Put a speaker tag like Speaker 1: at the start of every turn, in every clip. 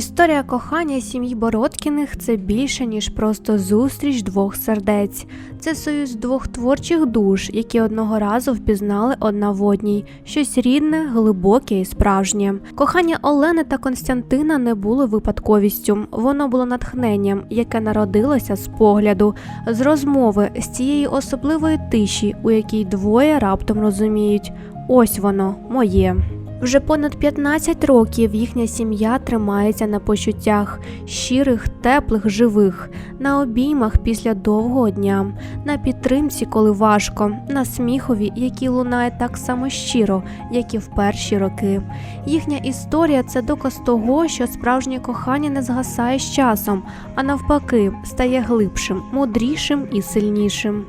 Speaker 1: Історія кохання сім'ї Бородкіних це більше ніж просто зустріч двох сердець. Це союз двох творчих душ, які одного разу впізнали одна в одній, щось рідне, глибоке і справжнє. Кохання Олени та Константина не було випадковістю, воно було натхненням, яке народилося з погляду, з розмови, з цієї особливої тиші, у якій двоє раптом розуміють: ось воно моє. Вже понад 15 років їхня сім'я тримається на почуттях щирих, теплих, живих, на обіймах після довгого дня, на підтримці, коли важко, на сміхові, який лунає так само щиро, як і в перші роки. Їхня історія це доказ того, що справжнє кохання не згасає з часом, а навпаки, стає глибшим, мудрішим і сильнішим.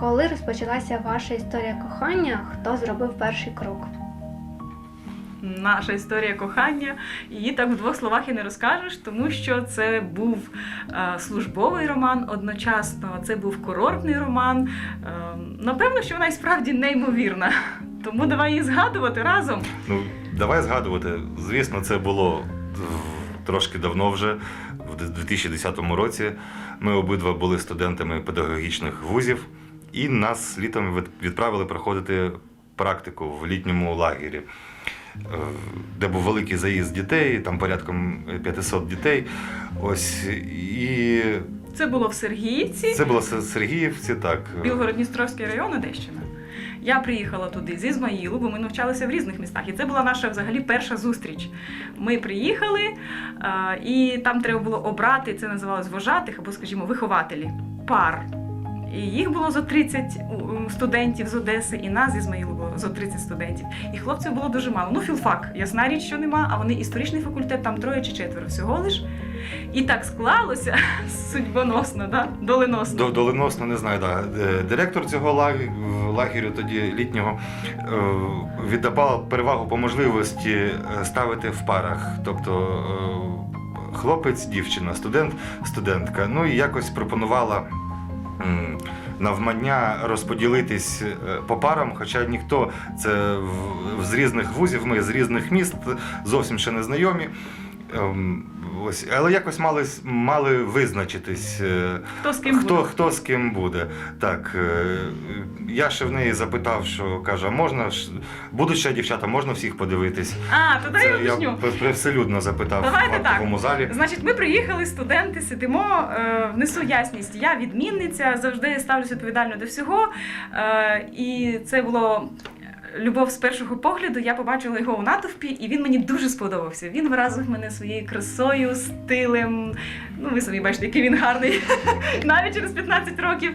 Speaker 1: Коли розпочалася ваша історія кохання, хто зробив перший крок?
Speaker 2: Наша історія кохання. Її так в двох словах і не розкажеш, тому що це був е, службовий роман одночасно, це був курортний роман. Е, напевно, що вона і справді неймовірна. Тому давай її згадувати разом.
Speaker 3: Ну, давай згадувати. Звісно, це було трошки давно вже, в 2010 році. Ми обидва були студентами педагогічних вузів, і нас літом від- відправили проходити практику в літньому лагері, де був великий заїзд дітей, там порядком 500 дітей. Ось і
Speaker 2: Це було в Сергіївці,
Speaker 3: це було в Сергіївці, так.
Speaker 2: Білгород-Дністровський район, Одещина. Я приїхала туди з Ізмаїлу, бо ми навчалися в різних містах. І це була наша взагалі перша зустріч. Ми приїхали, е, і там треба було обрати, це називалось вожатих або, скажімо, вихователі, пар. І їх було зо 30 студентів з Одеси, і нас з Ізмаїлу було зо 30 студентів. І хлопців було дуже мало. Ну, філфак, ясна річ, що нема, а вони історичний факультет, там троє чи четверо всього лиш. І так склалося судьбоносно, да? доленосно.
Speaker 3: До- Доленосно не знаю. Да. Е, Директор цього лагерю, тоді літнього е, віддавав перевагу по можливості е, ставити в парах. Тобто хлопець, дівчина, студент, студентка. Ну і якось пропонувала. Навмання розподілитись е, по парам, хоча ніхто це з різних вузів, ми з різних міст зовсім ще не знайомі. Ем, Ось, але якось мали, мали визначитись, е,
Speaker 2: Хто з ким
Speaker 3: хто,
Speaker 2: буде?
Speaker 3: хто з ким буде. Так, е, я ще в неї запитав, що каже, можна ж, будуть ще дівчата, можна всіх подивитись.
Speaker 2: А, то дай я
Speaker 3: я
Speaker 2: об'ясню.
Speaker 3: пр- привселюдно запитав
Speaker 2: Давайте
Speaker 3: в
Speaker 2: так.
Speaker 3: залі.
Speaker 2: Значить, ми приїхали, студенти, сидимо, е, внесу ясність. Я відмінниця, завжди ставлюсь відповідально до всього. І це було. Любов з першого погляду, я побачила його у натовпі, і він мені дуже сподобався. Він вразив мене своєю красою, стилем. Ну, ви самі бачите, який він гарний, навіть через 15 років.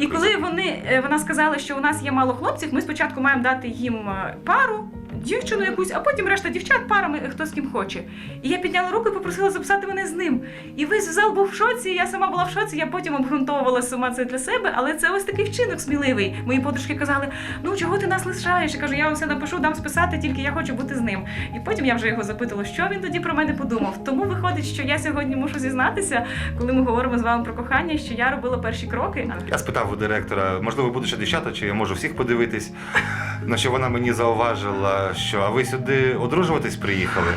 Speaker 2: І коли вони, е, вона сказала, що у нас є мало хлопців, ми спочатку маємо дати їм е, пару, дівчину якусь, а потім решта дівчат парами, хто з ким хоче. І я підняла руку і попросила записати мене з ним. І весь зал був в шоці, я сама була в шоці, я потім обґрунтовувала сама це для себе, але це ось такий вчинок сміливий. Мої подружки казали: ну чого ти нас лишаєш? Я кажу, я вам все напишу, дам списати, тільки я хочу бути з ним. І потім я вже його запитала, що він тоді про мене подумав. Тому виходить, що я сьогодні мушу зізнатися, коли ми говоримо з вами про кохання, що я робила перші кроки.
Speaker 3: Я спитав у директора, можливо, будуть ще дівчата, чи я можу всіх подивитись. На що вона мені зауважила, що а ви сюди одружуватись приїхали.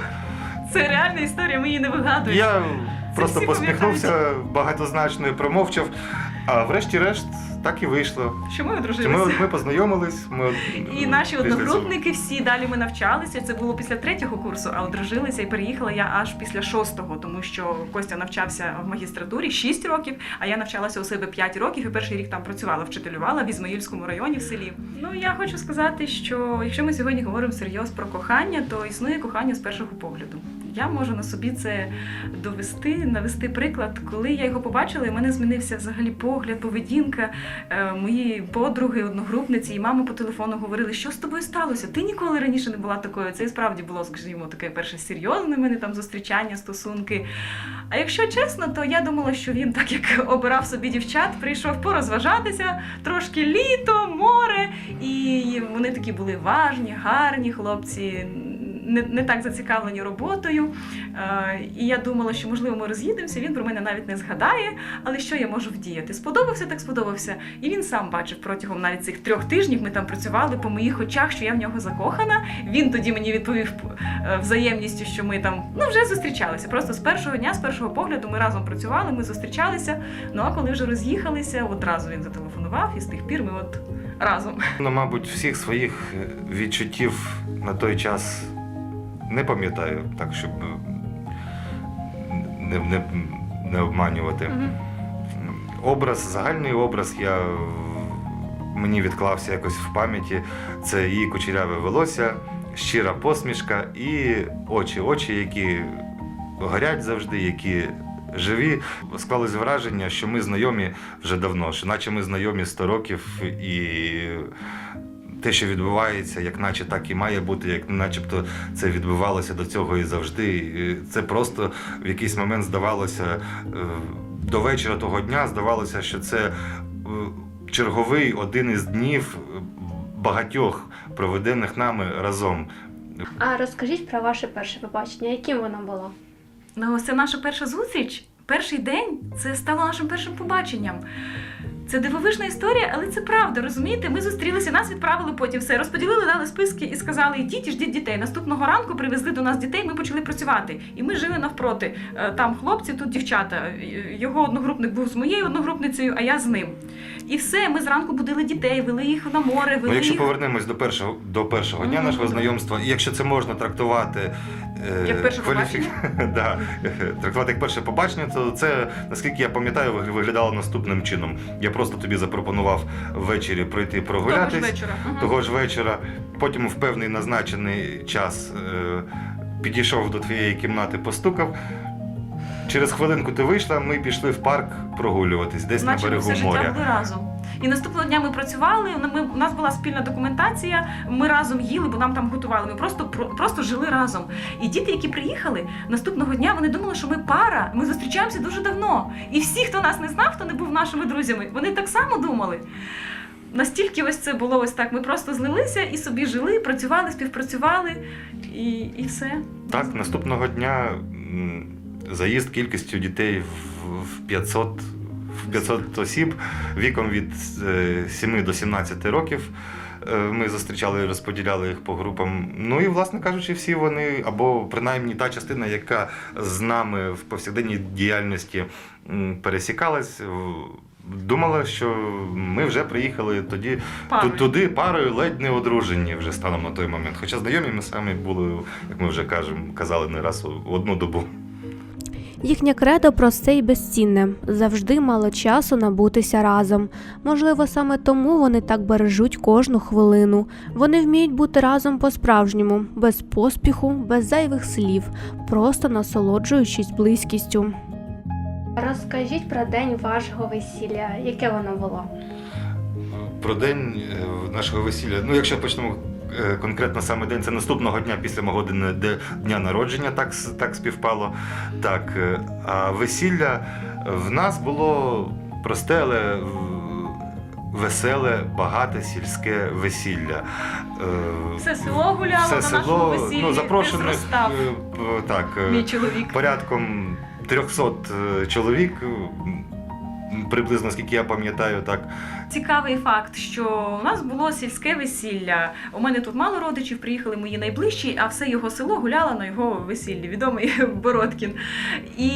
Speaker 2: Це реальна історія, ми її не вигадуємо.
Speaker 3: Я просто
Speaker 2: всі
Speaker 3: посміхнувся багатозначно і промовчав. А врешті-решт так і вийшло.
Speaker 2: Що ми
Speaker 3: Ми,
Speaker 2: одружилися.
Speaker 3: ми познайомились. Ми
Speaker 2: І наші
Speaker 3: після цього-
Speaker 2: одногрупники всі далі ми навчалися. Це було після третього курсу, а одружилися і переїхала я аж після шостого, тому що Костя навчався в магістратурі 6 років, а я навчалася у себе 5 років і перший рік там працювала, вчителювала в Ізмаїльському районі в селі. Ну я хочу сказати, що якщо ми сьогодні говоримо серйоз про кохання, то існує кохання з першого погляду. Я можу на собі це довести, навести приклад, коли я його побачила, і в мене змінився взагалі погляд, поведінка. Е, Мої подруги, одногрупниці і мами по телефону говорили, що з тобою сталося? Ти ніколи раніше не була такою. Це і справді було, скажімо, таке перше серйозне мене там зустрічання, стосунки. А якщо чесно, то я думала, що він, так як обирав собі дівчат, прийшов порозважатися, трошки літо, море, і вони такі були важні, гарні хлопці. Не, не так зацікавлені роботою. Е, і я думала, що можливо ми роз'їдемося. Він про мене навіть не згадає. Але що я можу вдіяти? Сподобався, так сподобався. І він сам бачив протягом навіть цих трьох тижнів. Ми там працювали по моїх очах, що я в нього закохана. Він тоді мені відповів е, взаємністю, що ми там ну вже зустрічалися. Просто з першого дня, з першого погляду, ми разом працювали, ми зустрічалися. Ну а коли вже роз'їхалися, одразу він зателефонував, і з тих пір ми от разом.
Speaker 3: Ну, мабуть, всіх своїх е, відчуттів на той час не пам'ятаю, так щоб е, не, не, не обманювати. Образ, загальний образ я мені відклався якось в пам'яті. Це її кучеряве волосся, щира посмішка і очі, очі, які горять завжди, які живі. Склалось враження, що ми знайомі вже давно, що наче ми знайомі 100 років і. Те, що відбувається, як наче так і має бути, як начебто це відбувалося до цього і завжди. І Це просто в якийсь момент здавалося е, до вечора того дня, здавалося, що це е, черговий один із днів е, багатьох проведених нами разом.
Speaker 1: А розкажіть про ваше перше побачення, яким воно було?
Speaker 2: Ну, це наша перша зустріч. Перший день це стало нашим першим побаченням. Це дивовижна історія, але це правда. Розумієте? Ми зустрілися, нас відправили потім все, розподілили, дали списки і сказали: йдіть, і ждіть дітей. Наступного ранку привезли до нас дітей. Ми почали працювати. І ми жили навпроти. Е, Там хлопці, тут дівчата. Е, Його одногрупник був з моєю одногрупницею, а я з ним. І все. Ми зранку будили дітей, вели їх на море, вели
Speaker 3: Ну, якщо
Speaker 2: їх.
Speaker 3: повернемось до першого до першого дня
Speaker 2: Мгм.
Speaker 3: нашого знайомства, і якщо це можна трактувати
Speaker 2: Як перше
Speaker 3: да, е, трактувати як перше побачення, то це наскільки я пам'ятаю, виг- виглядало наступним чином. Я просто тобі запропонував ввечері пройти
Speaker 2: Того ж вечора.
Speaker 3: Того ж вечора. Потім в певний назначений час е, підійшов до твоєї кімнати, постукав. Через хвилинку ти вийшла, ми пішли в парк прогулюватись десь
Speaker 2: Наче
Speaker 3: на берегу
Speaker 2: все життя
Speaker 3: моря.
Speaker 2: разом. І наступного дня ми працювали. Ми, у нас була спільна документація. Ми разом їли, бо нам там готували. Ми просто про- просто жили разом. І діти, які приїхали наступного дня, вони думали, що ми пара. Ми зустрічаємося дуже давно. І всі, хто нас не знав, хто не був нашими друзями, вони так само думали. Настільки ось це було ось так. Ми просто злилися і собі жили, працювали, співпрацювали, і, і все.
Speaker 3: Так, наступного дня заїзд кількістю дітей в- в 500, в 500 осіб віком від е, 7 до 17 років. Е, Ми зустрічали і розподіляли їх по групам. Ну і, власне кажучи, всі вони, або принаймні та частина, яка з нами в повсякденній діяльності пересікалась, думала, що ми вже приїхали тоді
Speaker 2: Парою.
Speaker 3: Туди парою ледь не одружені вже станом на той момент. Хоча знайомі ми самі були, як ми вже кажемо, казали не раз одну добу.
Speaker 1: Їхнє кредо просте і безцінне, завжди мало часу набутися разом. Можливо, саме тому вони так бережуть кожну хвилину. Вони вміють бути разом по-справжньому, без поспіху, без зайвих слів, просто насолоджуючись близькістю. Розкажіть про день вашого весілля, яке воно було?
Speaker 3: Про день е, нашого весілля. Ну, якщо почнемо конкретно саме день, це наступного дня після мого дня, народження, так, так співпало. Так, е, а весілля в нас було просте, але веселе, багате сільське весілля. Е,
Speaker 2: Все село гуляло
Speaker 3: все
Speaker 2: на нашому весіллі.
Speaker 3: ну, запрошених е, так, е,
Speaker 2: мій чоловік.
Speaker 3: порядком 300 е, чоловік, е, приблизно скільки я пам'ятаю, так.
Speaker 2: Цікавий факт, що у нас було сільське весілля. У мене тут мало родичів, приїхали мої найближчі, а все його село гуляло на його весіллі, відомий Бородкін. І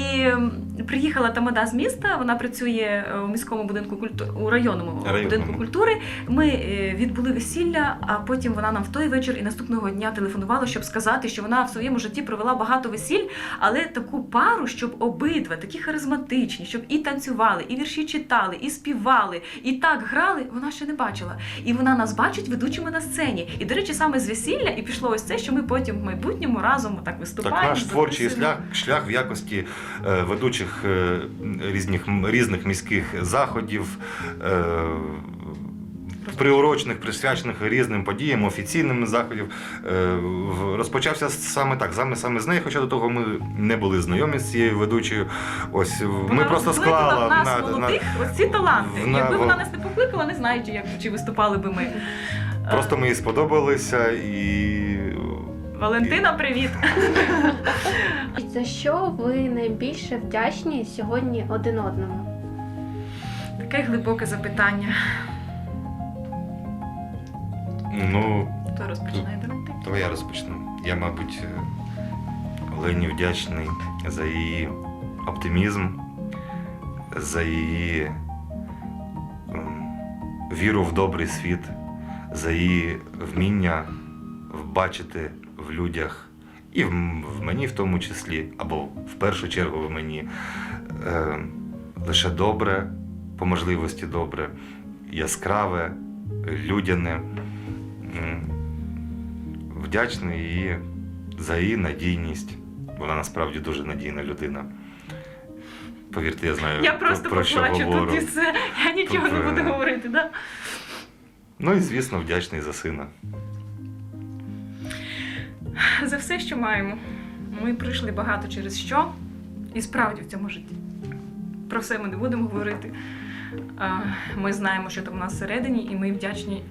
Speaker 2: приїхала тамада з міста. Вона працює е, у міському будинку культури у районному
Speaker 3: Районному.
Speaker 2: будинку культури. Ми е, відбули весілля, а потім вона нам в той вечір і наступного дня телефонувала, щоб сказати, що вона в своєму житті провела багато весіль, але таку пару, щоб обидва такі харизматичні, щоб і танцювали, і вірші читали, і співали, і так грали, вона ще не бачила. І вона нас бачить ведучими на сцені. І, до речі, саме з весілля і пішло ось це, що ми потім в майбутньому разом так виступаємо.
Speaker 3: Так, наш творчий шлях, шлях в якості е, ведучих е, різних, різних міських заходів. Е, Приурочених, присвячених різним подіям, офіційним заходів, е, розпочався саме так, саме саме з неї, хоча до того ми не були знайомі з цією ведучою. Ось ми просто склала
Speaker 2: в нас
Speaker 3: на, на,
Speaker 2: ось ці таланти.
Speaker 3: на-
Speaker 2: Якби вона нас не покликала, не знаю, чи як чи виступали би ми.
Speaker 3: Просто ми їй сподобалися і
Speaker 2: Валентина, привіт!
Speaker 1: За що ви найбільше вдячні сьогодні один одному?
Speaker 2: Таке глибоке запитання.
Speaker 3: Ну,
Speaker 2: Хто розпочинає Валентин?
Speaker 3: Давай я розпочну. Я, мабуть, е, Олені вдячний за її оптимізм, за її ем, віру в добрий світ, за її вміння бачити в людях і в, в мені в тому числі, або в першу чергу в мені е, лише добре, по можливості добре, яскраве, людяне. Вдячний їй за її надійність. Вона насправді дуже надійна людина. Повірте, я знаю,
Speaker 2: Я
Speaker 3: про,
Speaker 2: просто
Speaker 3: про що
Speaker 2: поплачу
Speaker 3: говорю.
Speaker 2: тут і все. Я нічого не буду
Speaker 3: е,
Speaker 2: говорити, да?
Speaker 3: Ну і звісно, вдячний за сина.
Speaker 2: За все, що маємо. Ми пройшли багато через що, і справді в цьому житті. Про все ми не будемо говорити. Ми знаємо, що там у нас всередині, і ми вдячні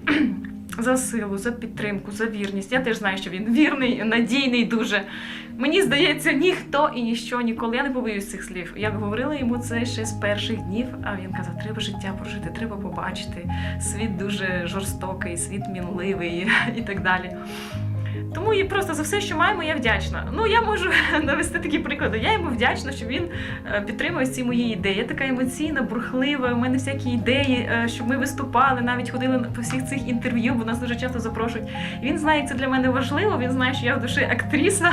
Speaker 2: за силу, за підтримку, за вірність. Я теж знаю, що він вірний, надійний дуже. Мені здається, ніхто і ніщо ніколи. Я не побоюсь цих слів. Я говорила йому це ще з перших днів, а він казав: треба життя прожити, треба побачити. Світ дуже жорстокий, світ мінливий і так далі. Тому і просто за все, що маємо, я вдячна. Ну я можу навести такі приклади. Я йому вдячна, що він е, підтримує ці мої ідеї. Я така емоційна, бурхлива. У мене всякі ідеї, е, щоб ми виступали, навіть ходили по всіх цих інтерв'ю, бо нас дуже часто запрошують. Він знає, як це для мене важливо. Він знає, що я в душі актриса,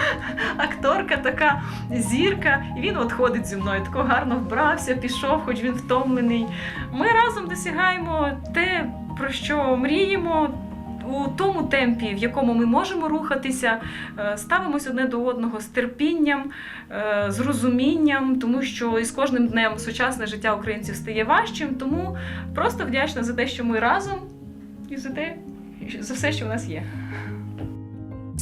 Speaker 2: акторка, така зірка. І він от ходить зі мною, тако гарно вбрався, пішов, хоч він втомлений. Ми разом досягаємо те, про що мріємо. У тому темпі, в якому ми можемо рухатися, ставимося ставимось одне до одного з терпінням, е, з розумінням, тому що із кожним днем сучасне життя українців стає важчим. Тому просто вдячна за те, що ми разом, і за те, за все, що в нас є.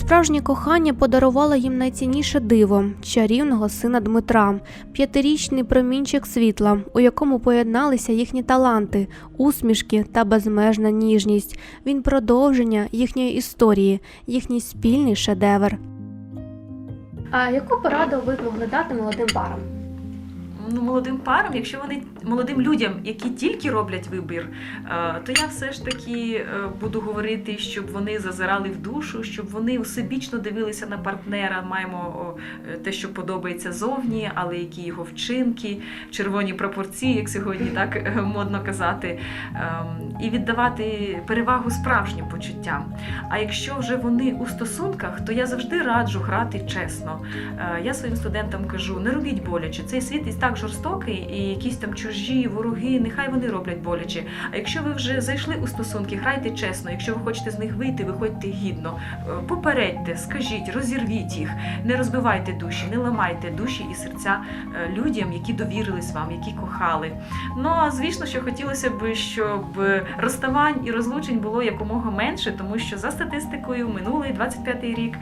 Speaker 1: Справжнє кохання подарувало їм найцінніше диво чарівного сина Дмитра, п'ятирічний промінчик світла, у якому поєдналися їхні таланти, усмішки та безмежна ніжність. Він продовження їхньої історії, їхній спільний шедевр. А яку пораду ви б могли дати молодим парам?
Speaker 2: Ну, молодим парам, якщо вони молодим людям, які тільки роблять вибір, е, то я все ж таки е, буду говорити, щоб вони зазирали в душу, щоб вони усебічно дивилися на партнера. Маємо те, що подобається зовні, але які його вчинки, червоні пропорції, як сьогодні так е, модно казати, ем, і віддавати перевагу справжнім почуттям. А якщо вже вони у стосунках, то я завжди раджу грати чесно. Я своїм студентам кажу: не робіть боляче. Цей світ і так жорстокий, і якісь там чужі вороги, нехай вони роблять боляче. А якщо ви вже зайшли у стосунки, грайте чесно. Якщо ви хочете з них вийти, виходьте гідно. Е, Попередьте, скажіть, розірвіть їх, не розбивайте душі, не ламайте душі і серця е, людям, які довірились вам, які кохали. Ну а звісно, що хотілося б, щоб розставань і розлучень було якомога менше, тому що за статистикою минулий 25-й рік.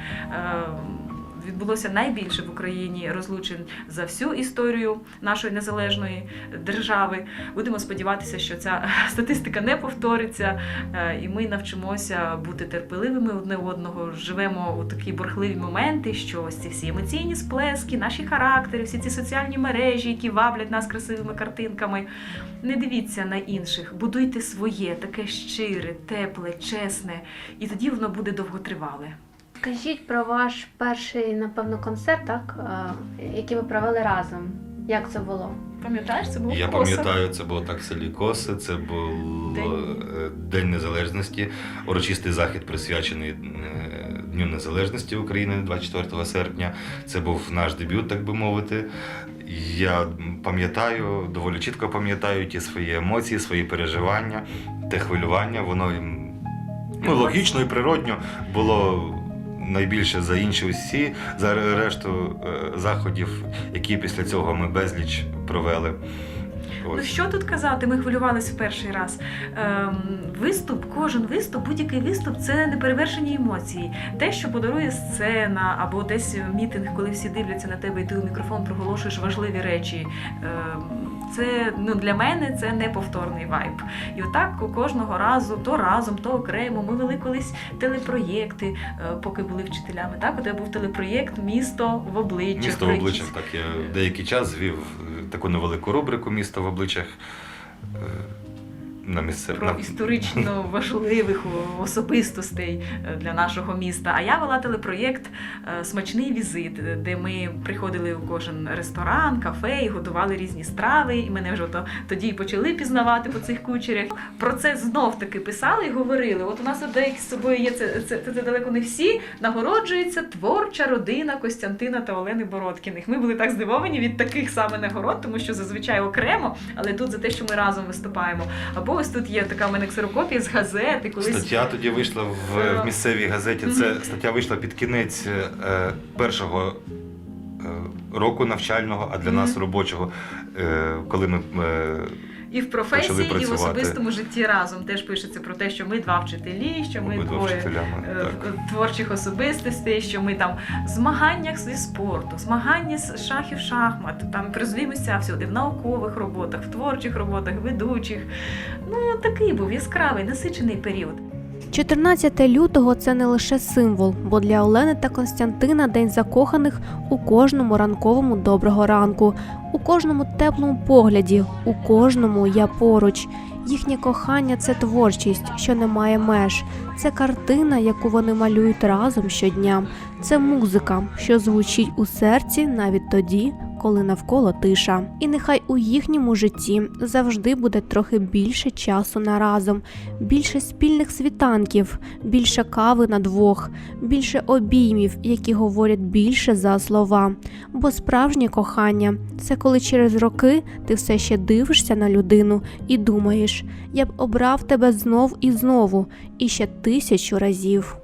Speaker 2: Відбулося найбільше в Україні розлучень за всю історію нашої незалежної держави. Будемо сподіватися, що ця статистика не повториться, е, і ми навчимося бути терпеливими одне одного. Живемо у такі бурхливі моменти, що ось ці всі емоційні сплески, наші характери, всі ці соціальні мережі, які ваблять нас красивими картинками. Не дивіться на інших, будуйте своє, таке щире, тепле, чесне, і тоді воно буде довготривале.
Speaker 1: Скажіть про ваш перший, напевно, концерт, так, який ви провели разом. Як це було?
Speaker 2: Пам'ятаєш, це було
Speaker 3: Я пам'ятаю, це було так в селі Коси, це був
Speaker 2: День.
Speaker 3: е, День Незалежності, урочистий захід присвячений е, Дню Незалежності України 24 серпня. Це був наш дебют, так би мовити. Я пам'ятаю, доволі чітко пам'ятаю ті свої емоції, свої переживання, те хвилювання. Воно ну, логічно і природньо було найбільше за інші усі, за решту е, заходів, які після цього ми безліч провели.
Speaker 2: Ну що тут казати? Ми хвилювалися в перший раз. Ем, виступ, кожен виступ, будь-який виступ це неперевершені емоції. Те, що подарує сцена, або десь мітинг, коли всі дивляться на тебе, і ти у мікрофон проголошуєш важливі речі. Ем, Це ну для мене це неповторний вайб. І отак кожного разу, то разом, то окремо. Ми вели колись телепроєкти, е, поки були вчителями. Так, от я був телепроєкт Місто в обличчях.
Speaker 3: Місто в обличчях, так. Я деякий час звів е, таку невелику рубрику Місто в обличчях е, на місце.
Speaker 2: Про історично важливих особистостей е, для нашого міста. А я вела телепроєкт е, Смачний візит, е, де ми приходили в кожен ресторан, кафе і готували різні страви. І мене вже то тоді почали пізнавати по цих кучерях. Про це знов таки писали і говорили. От у нас деякі з собою є це, це, це, далеко не всі. Нагороджується творча родина Костянтина та Олени Бородкіних. Ми були так здивовані від таких саме нагород, тому що зазвичай окремо, але тут за те, що ми разом виступаємо. Або ось тут є така в мене ксерокопія з газети, колись
Speaker 3: Стаття тоді вийшла в,
Speaker 2: Е,
Speaker 3: в місцевій газеті. Це стаття вийшла під кінець е, першого е, року навчального, а для
Speaker 2: Мгм.
Speaker 3: нас робочого, е, коли ми е,
Speaker 2: і в професії, і в особистому житті разом теж пишеться про те, що ми два вчителі, що ми
Speaker 3: ми
Speaker 2: двоє. е. Творчих особистостей, що ми там в змаганнях зі спорту, змагання з шахів, шахмат, там призові місця всюди, в наукових роботах, в творчих роботах, ведучих. Ну такий був яскравий, насичений період.
Speaker 1: 14 лютого це не лише символ, бо для Олени та Константина День закоханих у кожному ранковому доброго ранку, у кожному теплому погляді, у кожному я поруч. Їхнє кохання це творчість, що не має меж. Це картина, яку вони малюють разом щодня. Це музика, що звучить у серці навіть тоді, коли навколо тиша. І нехай у їхньому житті завжди буде трохи більше часу на разом, більше спільних світанків, більше кави на двох, більше обіймів, які говорять більше за слова. Бо справжнє кохання це коли через роки ти все ще дивишся на людину і думаєш, я б обрав тебе знов і знову, і ще тисячу разів.